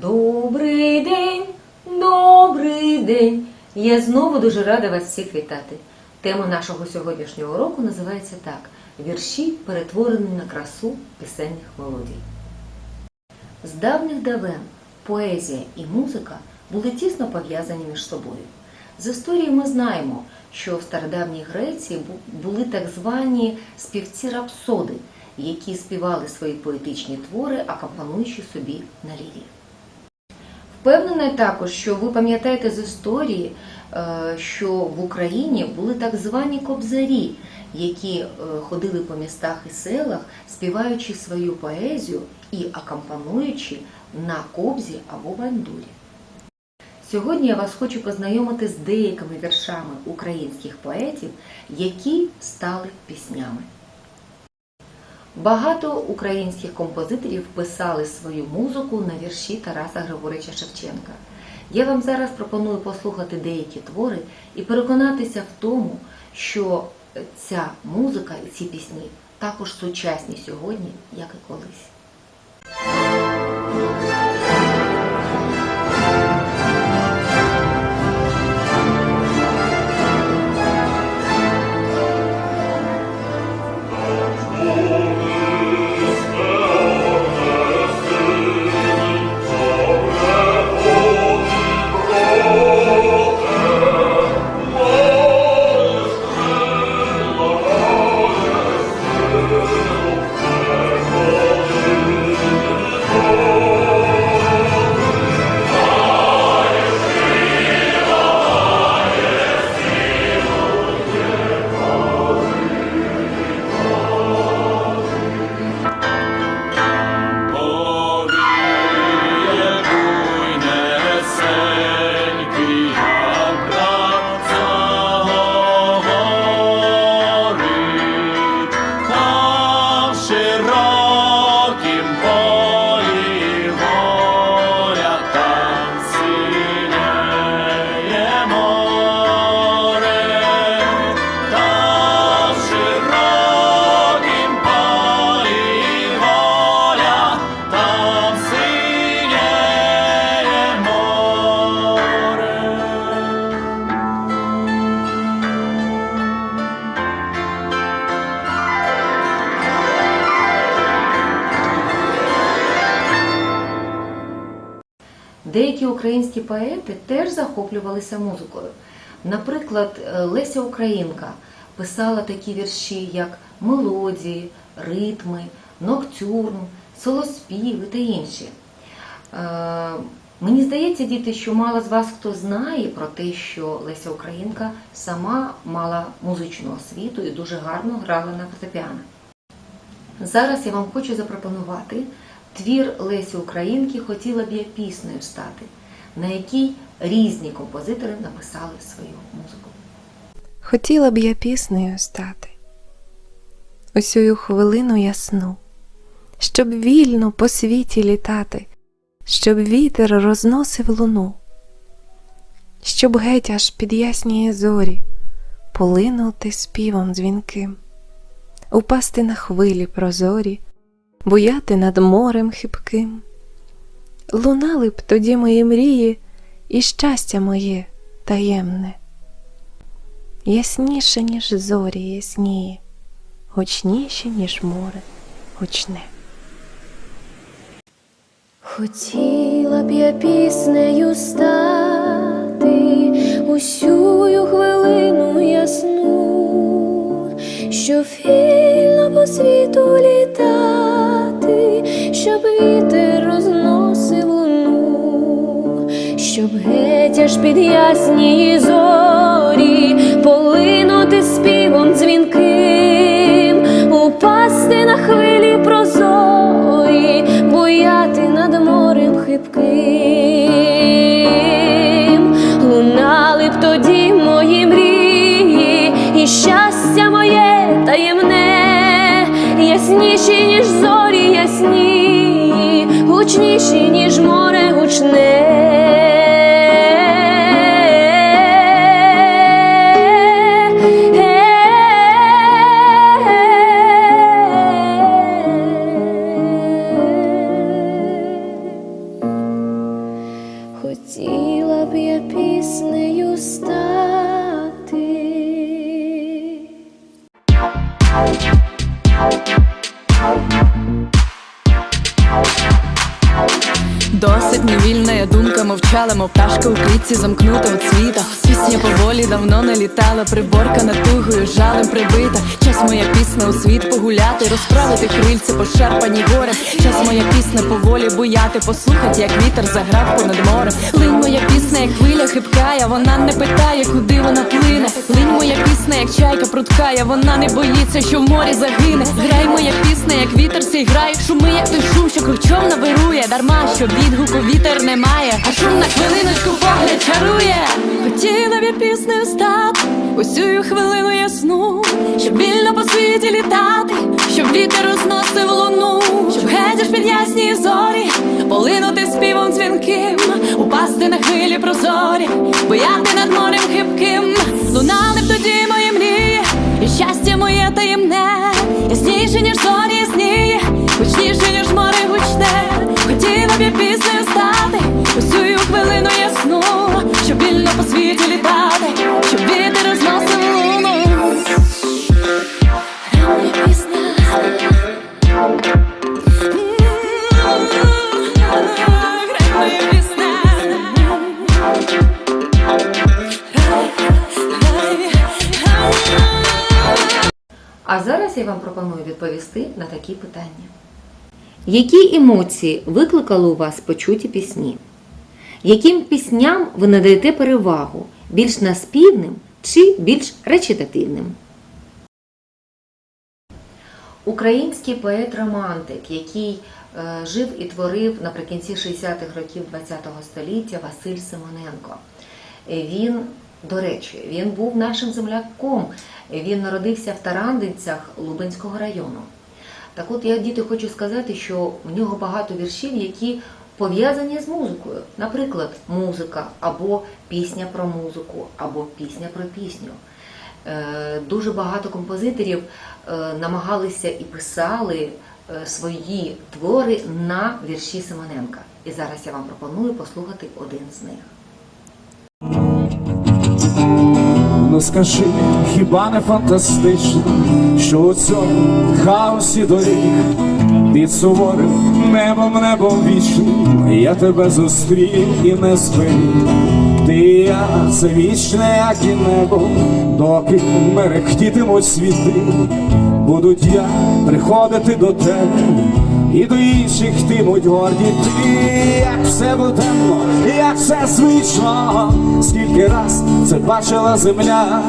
Добрий день, добрий день. Я знову дуже рада вас всіх вітати. Тема нашого сьогоднішнього уроку називається так: Вірші, перетворені на красу пісенних мелодій. З давніх давен поезія і музика були тісно пов'язані між собою. З історії ми знаємо, що в стародавній Греції були так звані співці рапсоди, які співали свої поетичні твори, акомпануючи собі на лірі. Впевнена також, що ви пам'ятаєте з історії, е, що в Україні були так звані кобзарі, які е, ходили по містах і селах, співаючи свою поезію і акомпануючи на кобзі або бандурі. Сьогодні я вас хочу познайомити з деякими віршами українських поетів, які стали піснями. Багато українських композиторів писали свою музику на вірші Тараса Григорича Шевченка. Я вам зараз пропоную послухати деякі твори і переконатися в тому, що ця музика і ці пісні також сучасні сьогодні, як і колись. Деякі українські поети теж захоплювалися музикою. Наприклад, е, Леся Українка писала такі вірші, як мелодії, ритми, ноктюрн, солоспіви та інші. Е, Мені здається, діти, що мало з вас хто знає про те, що Леся Українка сама мала музичну освіту і дуже гарно грала на фортепіано. Зараз я вам хочу запропонувати твір Лесі Українки Хотіла б я піснею стати, на якій різні композитори написали свою музику. Хотіла б я піснею стати, усю хвилину ясну, щоб вільно по світі літати, щоб вітер розносив луну, щоб геть аж під ясніє зорі полинути співом дзвінким, упасти на хвилі прозорі, буяти над морем хибким. Лунали б тоді мої мрії і щастя моє таємне ясніше, ніж зорі ясніє, гучніше, ніж море гучне. Хотіла б я піснею стати усю хвилину ясну, щоб вільно по світу літати, щоб вітер розносив луну, щоб геть аж під ясні зорі полинути співом дзвінким, гучніші, Досить невільна думка мовчала, мов пташка у клітці замкнута у цвітах. Пісня поволі давно не літала, приборка над тугою, жалем прибита. Час моя пісня у світ погуляти, розправити крильця, пошарпані горем. Час моя пісня поволі буяти, послухать, як вітер заграв понад морем. Линь моя пісня, як хвиля хибкая, вона не питає, куди вона плине. Линь моя пісня, як чайка пруткая, вона не боїться, що в морі загине. Грай моя пісня, як вітер сей грає, шуми, як той шум, що кручом навирує, дарма, що відгуку вітер немає, а шум на хвилиночку погляд чарує. Хотіла б я піснею стати усю хвилину ясну, щоб вільно по світі літати, щоб вітер розносив луну, щоб геть під ясні зорі, полинути співом дзвінким, упасти на хвилі прозорі, бояти над морем хибким, пропоную відповісти на такі питання. Які емоції викликали у вас почуті пісні? Яким пісням ви надаєте перевагу? Більш наспівним чи більш речитативним? Український поет-романтик, який е, жив і творив наприкінці 60-х років ХХ століття Василь Симоненко. Він, до речі, він був нашим земляком. Він народився в Тарандинцях Лубенського району. Так от я діти хочу сказати, що в нього багато віршів, які пов'язані з музикою. Наприклад, музика або пісня про музику, або пісня про пісню. Е, Дуже багато композиторів е, намагалися і писали е, свої твори на вірші Симоненка. І зараз я вам пропоную послухати один з них. Ну скажи, хіба не фантастично, що у цьому хаосі доріг під суворим небом, небом вічним я тебе зустрів і не зберіг. Ти я це вічне, як і небо, доки мерехтітимуть світи, будуть я приходити до тебе. І до інших йтимуть горді. Ти, як все буденно, як все звично, скільки раз це бачила земля,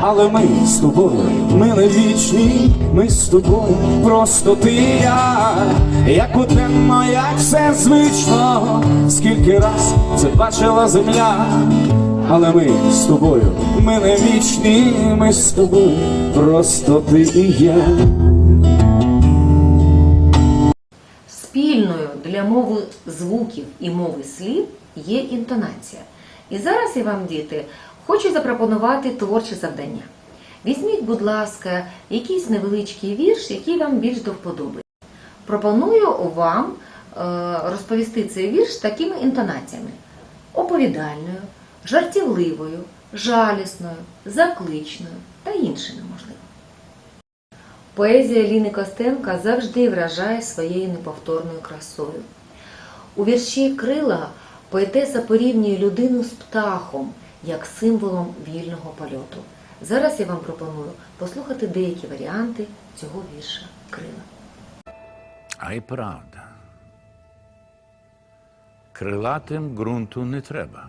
але ми з тобою, ми не вічні, ми з тобою, просто ти і я, як буденно, як все звично, скільки раз це бачила земля, але ми з тобою, ми не вічні, ми з тобою, просто ти і я. Спільною для мови звуків і мови слів є інтонація. І зараз я вам, діти, хочу запропонувати творче завдання. Візьміть, будь ласка, якийсь невеличкий вірш, який вам більш до вподоби. Пропоную вам е, розповісти цей вірш такими інтонаціями: оповідальною, жартівливою, жалісною, закличною та іншими можливо. Поезія Ліни Костенка завжди вражає своєю неповторною красою. У вірші Крила поетеса порівнює людину з птахом як символом вільного польоту. Зараз я вам пропоную послухати деякі варіанти цього вірша Крила. А й правда. Крилатим ґрунту не треба.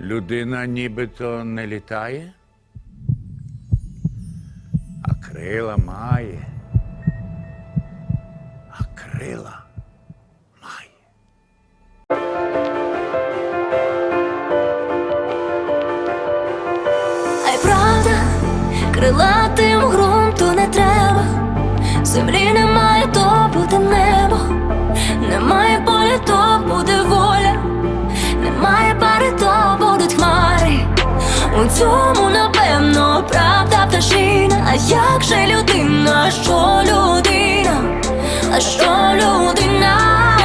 Людина нібито не літає, а крила має. А крила має. А й правда, крилатим ґрунту не треба. Землі немає, У цьому, напевно, правда пташина. А як же людина? Що людина? А що людина?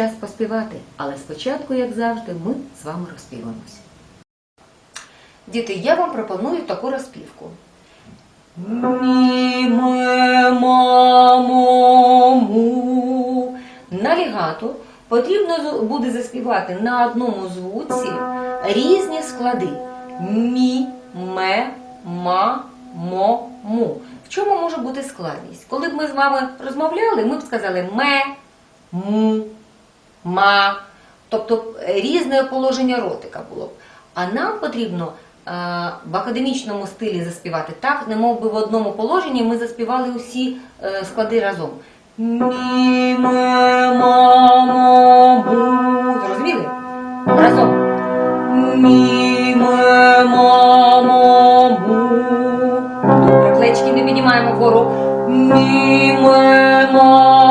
Час поспівати, але спочатку, як завжди, ми з вами розпіваємося. Діти, я вам пропоную таку розпівку. Мі, ме. На лігату потрібно буде заспівати на одному звуці різні склади. Мі, ме, ма, мо, му. В чому може бути складність? Коли б ми з вами розмовляли, ми б сказали ме, му, ма, тобто е, різне положення ротика було б. А нам потрібно е, в академічному стилі заспівати так, немов би в одному положенні ми заспівали усі е, склади разом. Мі, ме, ма, мо, му. Зрозуміли? Разом. Мі, ме, ма, мо, му. Добре, плечки не піднімаємо вгору. Мі, ме, ма,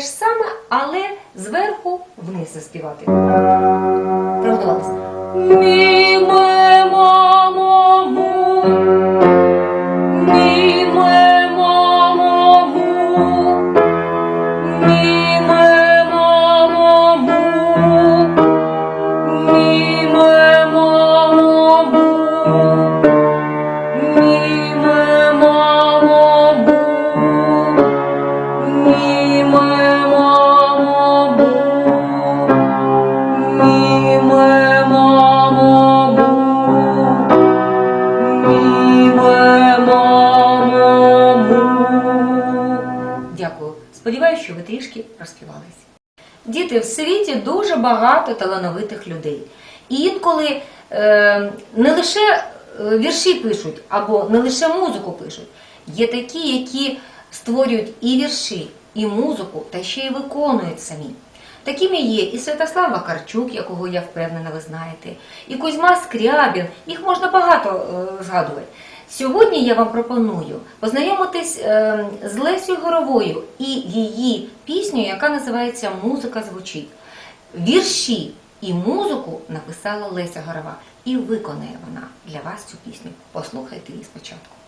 ж саме, але зверху вниз заспівати. Приготувалися. Трішки розпівались. Діти, в світі дуже багато талановитих людей. І інколи е, не лише е, вірші пишуть, або не лише музику пишуть. Є такі, які створюють і вірші, і музику, та ще й виконують самі. Такими є і Святослав Вакарчук, якого я впевнена, ви знаєте, і Кузьма Скрябін, їх можна багато е, згадувати. Сьогодні я вам пропоную познайомитись е, з Лесю Горовою і її піснею, яка називається Музика звучить. Вірші і музику написала Леся Горова. І виконає вона для вас цю пісню. Послухайте її спочатку.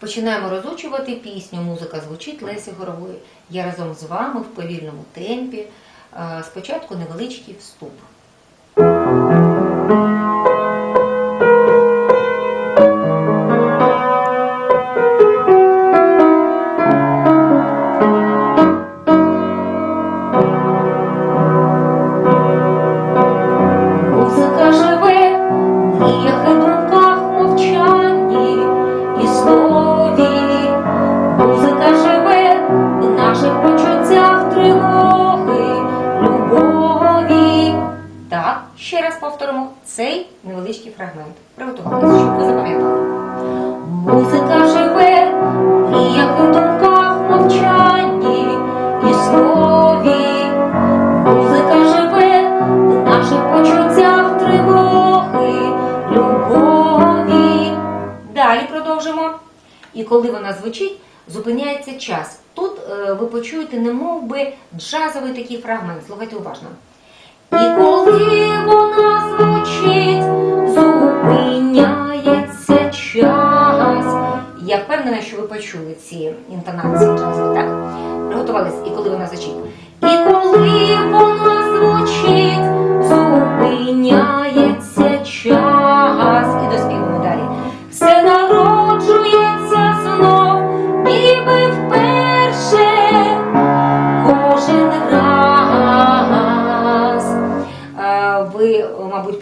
Починаємо розучувати пісню. Музика звучить Лесі Горової. Я разом з вами в повільному темпі. Е, спочатку невеличкий вступ. Коли вона звучить, зупиняється час. Тут е, ви почуєте немов би джазовий такий фрагмент. Слухайте уважно. І коли вона звучить, зупиняється час. Я впевнена, що ви почули ці інтонації джазові, так? Приготувались, і коли вона звучить. І коли вона звучить, зупиняється час. І доспіваємо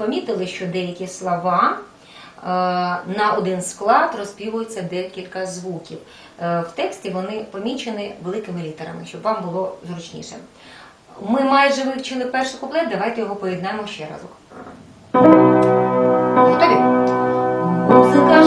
помітили, що деякі слова е, на один склад розпівуються декілька звуків. Е, В тексті вони помічені великими літерами, щоб вам було зручніше. Ми майже вивчили перший куплет, давайте його поєднаємо ще разок. Готові? Музика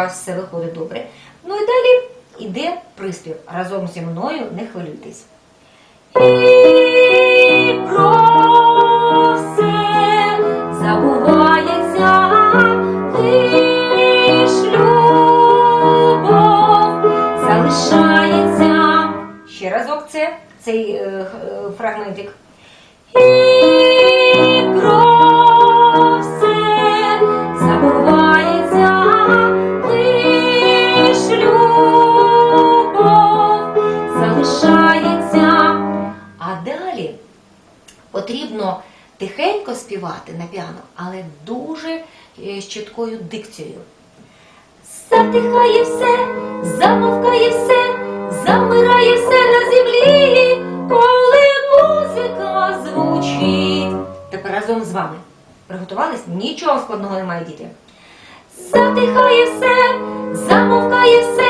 вас все виходить добре. Ну і далі йде приспів. Разом зі мною не хвилюйтесь. Дикцією. Затихає все, замовкає все, замирає все на землі, коли музика звучить. Тепер разом з вами. Приготувались? Нічого складного немає, діти. Затихає все, замовкає все,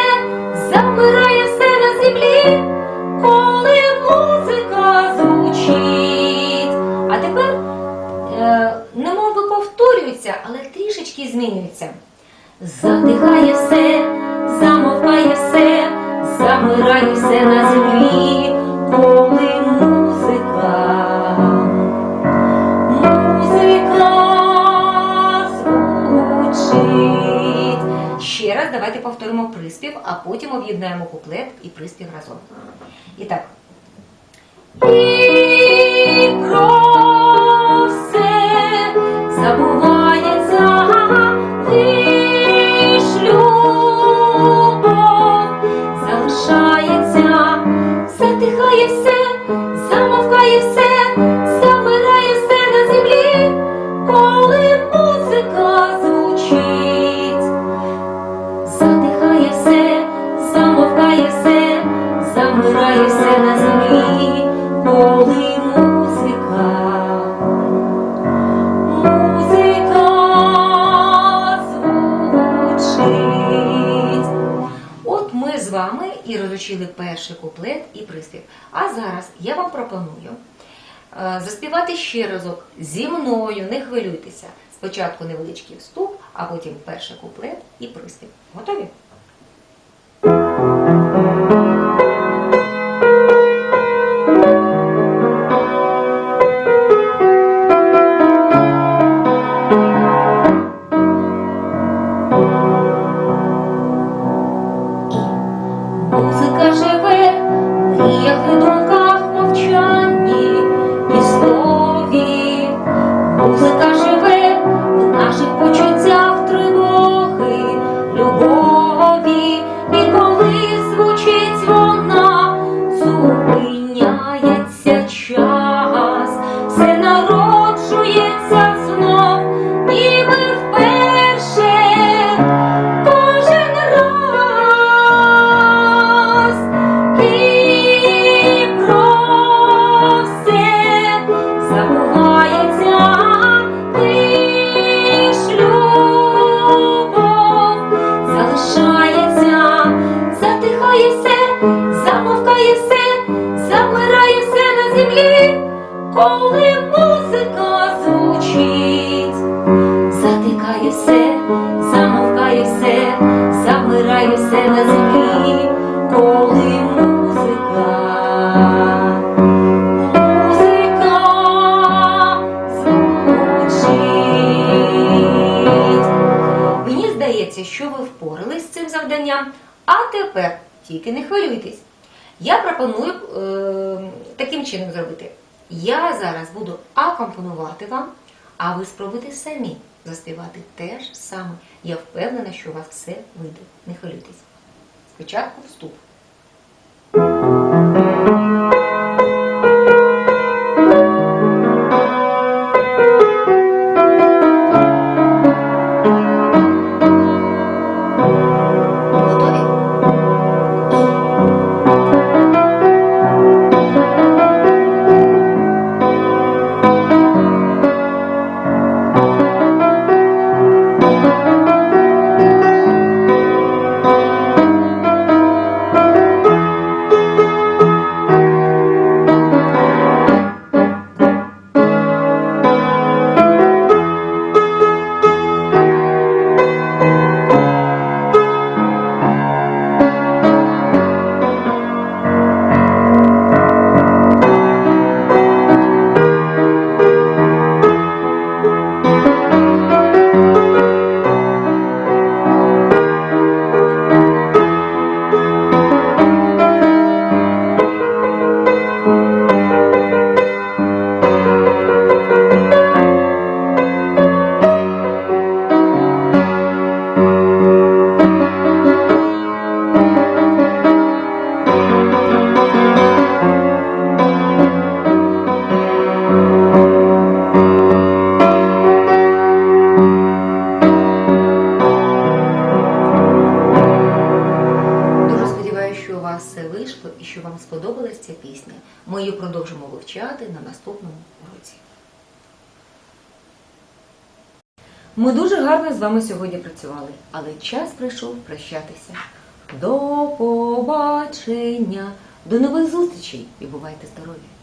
трішечки змінюється. Затихає все, замовкає все, замирає все на землі, коли музика. Музика звучить. Ще раз давайте повторимо приспів, а потім об'єднаємо куплет і приспів разом. І так. І про все забувається затихає все, е, ще разок зі мною, не хвилюйтеся. Спочатку невеличкий вступ, а потім перший куплет і приспів. Готові? Музика живе в мріях музика звучить, затикає все, замовкає все, замирає все на землі, коли музика, музика звучить. Мені здається, що ви впорались з цим завданням, а тепер тільки не хвилюйтесь. Я пропоную е, таким чином зробити. Я зараз буду акомпонувати вам, а ви спробуйте самі заспівати те ж саме. Я впевнена, що у вас все вийде. Не хвилюйтесь. Спочатку вступ. Час прийшов прощатися. До побачення, до нових зустрічей і бувайте здорові!